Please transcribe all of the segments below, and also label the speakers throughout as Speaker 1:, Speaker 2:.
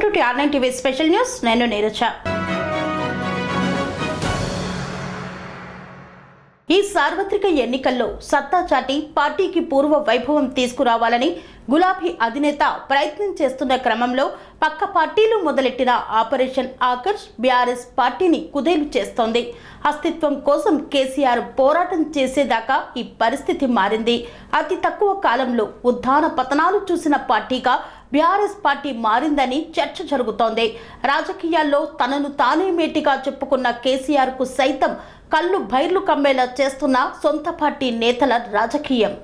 Speaker 1: To R nine TV special news. నేను నీరజ. ఈ సార్వత్రిక ఎన్నికల్లో సత్తా చాటి పార్టీకి పూర్వ వైభవం తీసుకురావాలని గులాబీ అధినేత ప్రయత్నం చేస్తున్న క్రమంలో పక్క పార్టీలు మొదలెట్టిన ఆపరేషన్ ఆకర్ష్ బీఆర్ఎస్ పార్టీని కుదేలు చేస్తోంది. అస్తిత్వం కోసం కేసీఆర్ పోరాటం చేసేదాకా ఈ పరిస్థితి మారింది. అతి తక్కువ కాలంలో ఉద్దాన పతనాలు చూసిన పార్టీగా బీఆర్ఎస్ పార్టీ మారిందని చర్చ జరుగుతోంది. రాజకీయాల్లో తనను తానే మేటిగా చెప్పుకున్న కేసీఆర్కు సైతం కళ్ళు బైర్లు కమ్మేలా చేస్తున్న సొంత పార్టీ నేతల రాజకీయం.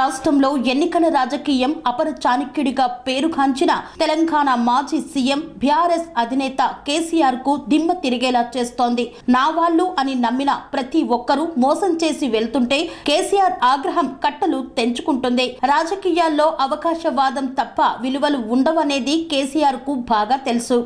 Speaker 1: రాష్ట్రంలో ఎన్నికల రాజకీయం అపర చాణక్యుడిగా పేరుగాంచిన తెలంగాణ మాజీ సీఎం బీఆర్ఎస్ అధినేత కేసీఆర్కు దిమ్మ తిరిగేలా చేస్తోంది. నా వాళ్ళు అని నమ్మిన ప్రతి ఒక్కరూ మోసం చేసి వెళ్తుంటే కేసీఆర్ ఆగ్రహం కట్టలు తెంచుకుంటుంది. రాజకీయాల్లో అవకాశవాదం తప్ప విలువలు ఉండవనేది కేసీఆర్కు బాగా తెలుసు.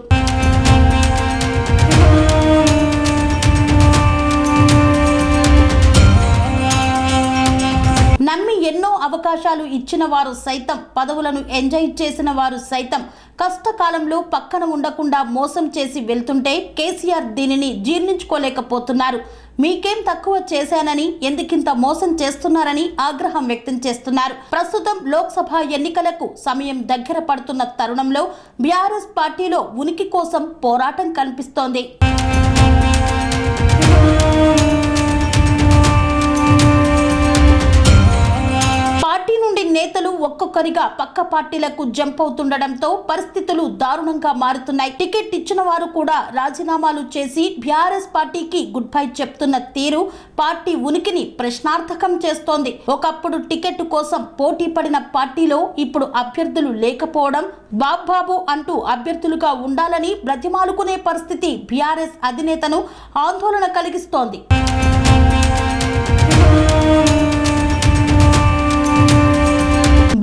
Speaker 1: ఎన్నో అవకాశాలు ఇచ్చిన వారు సైతం పదవులను ఎంజాయ్ చేసిన వారు సైతం కష్టకాలంలో పక్కన ఉండకుండా మోసం చేసి వెళ్తుంటే కేసీఆర్ దీనిని జీర్ణించుకోలేకపోతున్నారు. మీకేం తక్కువ చేశానని ఎందుకింత మోసం చేస్తున్నారని ఆగ్రహం వ్యక్తం చేస్తున్నారు. ప్రస్తుతం లోక్సభ ఎన్నికలకు సమయం దగ్గర పడుతున్న తరుణంలో బీఆర్ఎస్ పార్టీలో ఉనికి కోసం పోరాటం కనిపిస్తోంది. ఒక్కొక్కరిగా పక్క పార్టీలకు జంప్ అవుతుండడంతో పరిస్థితులు దారుణంగా మారుతున్నాయి. టికెట్ ఇచ్చిన వారు కూడా రాజీనామాలు చేసి బీఆర్ఎస్ పార్టీకి గుడ్ బై చెప్తున్న తీరు పార్టీ ఉనికిని ప్రశ్నార్థకం చేస్తోంది. ఒకప్పుడు టికెట్ కోసం పోటీ పడిన పార్టీలో ఇప్పుడు అభ్యర్థులు లేకపోవడం బాబ్బాబు అంటూ అభ్యర్థులుగా ఉండాలని బ్రతిమాలుకునే పరిస్థితి బీఆర్ఎస్ అధినేతను ఆందోళన కలిగిస్తోంది.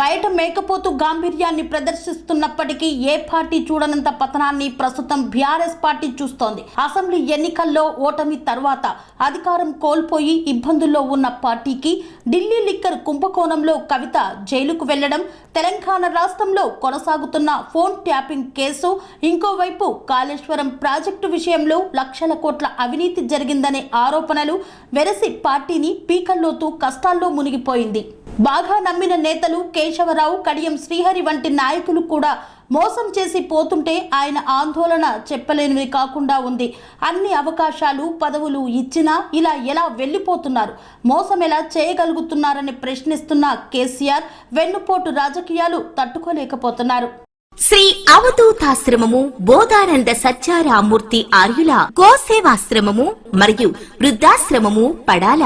Speaker 1: బయట మేకపోతు గాంభీర్యాన్ని ప్రదర్శిస్తున్నప్పటికీ ఏ పార్టీ చూడనంత పతనాన్ని ప్రస్తుతం బీఆర్ఎస్ పార్టీ చూస్తోంది. అసెంబ్లీ ఎన్నికల్లో ఓటమి తర్వాత అధికారం కోల్పోయి ఇబ్బందుల్లో ఉన్న పార్టీకి ఢిల్లీ లిక్కర్ కుంభకోణంలో కవిత జైలుకు వెళ్ళడం తెలంగాణ రాష్ట్రంలో కొనసాగుతున్న ఫోన్ ట్యాపింగ్ కేసు ఇంకోవైపు కాళేశ్వరం ప్రాజెక్టు విషయంలో లక్షల కోట్ల అవినీతి జరిగిందనే ఆరోపణలు వెరసి పార్టీని పీకల్లోతూ కష్టాల్లో మునిగిపోయింది. బాగా నమ్మిన నేతలు కేశవరావు కడియం శ్రీహరి వంటి నాయకులు కూడా మోసం చేసి పోతుంటే ఆయన ఆందోళన చెప్పలేనివి కాకుండా ఉంది. అన్ని అవకాశాలు పదవులు ఇచ్చినా ఇలా ఎలా వెళ్ళిపోతున్నారు? మోసం ఎలా చేయగలుగుతున్నారని ప్రశ్నిస్తున్న కేసీఆర్ వెన్నుపోటు రాజకీయాలు తట్టుకోలేకపోతున్నారు.
Speaker 2: శ్రీ అవధూతాశ్రమము బోధానంద సత్యారామూర్తి ఆర్యుల గోసేవాశ్రమము మరియు వృద్ధాశ్రమము పడాల.